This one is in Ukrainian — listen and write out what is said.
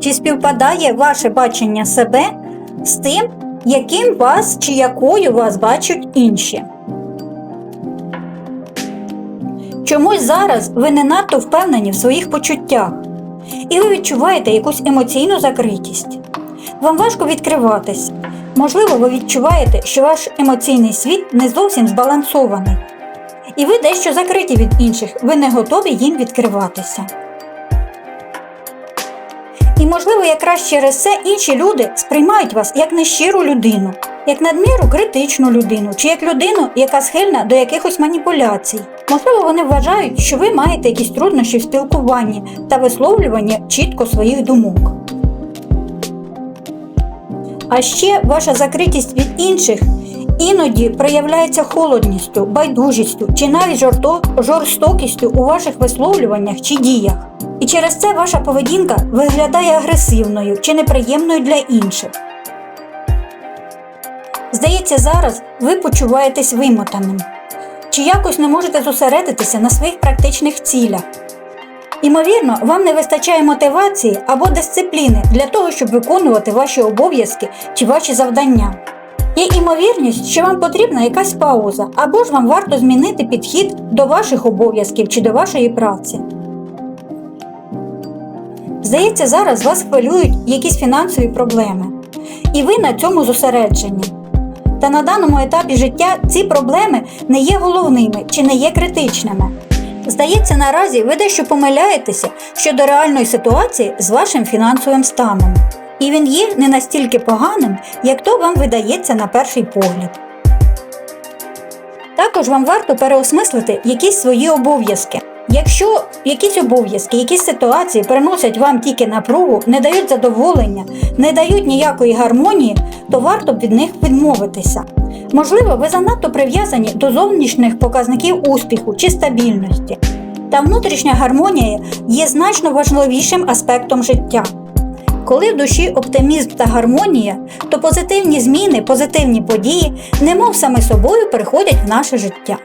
Чи співпадає ваше бачення себе з тим, яким вас чи якою вас бачать інші? Чомусь зараз ви не надто впевнені в своїх почуттях, і ви відчуваєте якусь емоційну закритість. Вам важко відкриватись. Можливо, ви відчуваєте, що ваш емоційний світ не зовсім збалансований, і ви дещо закриті від інших, ви не готові їм відкриватися. І, можливо, якраз через це інші люди сприймають вас як нещиру людину, як надміру критичну людину, чи як людину, яка схильна до якихось маніпуляцій. Можливо, вони вважають, що ви маєте якісь труднощі в спілкуванні та висловлюванні чітко своїх думок. А ще ваша закритість від інших іноді проявляється холодністю, байдужістю чи навіть жорстокістю у ваших висловлюваннях чи діях. І через це ваша поведінка виглядає агресивною чи неприємною для інших. Здається, зараз ви почуваєтесь вимотаним, чи якось не можете зосередитися на своїх практичних цілях. Імовірно, вам не вистачає мотивації або дисципліни для того, щоб виконувати ваші обов'язки чи ваші завдання. Є імовірність, що вам потрібна якась пауза, або ж вам варто змінити підхід до ваших обов'язків чи до вашої праці. Здається, зараз вас хвилюють якісь фінансові проблеми, і ви на цьому зосереджені. Та на даному етапі життя ці проблеми не є головними чи не є критичними. Здається, наразі ви дещо помиляєтеся щодо реальної ситуації з вашим фінансовим станом. І він є не настільки поганим, як то вам видається на перший погляд. Також вам варто переосмислити якісь свої обов'язки. Якщо якісь обов'язки, якісь ситуації приносять вам тільки напругу, не дають задоволення, не дають ніякої гармонії, то варто б від них відмовитися. Можливо, ви занадто прив'язані до зовнішніх показників успіху чи стабільності. Та внутрішня гармонія є значно важливішим аспектом життя. Коли в душі оптимізм та гармонія, то позитивні зміни, позитивні події, немов саме собою приходять в наше життя.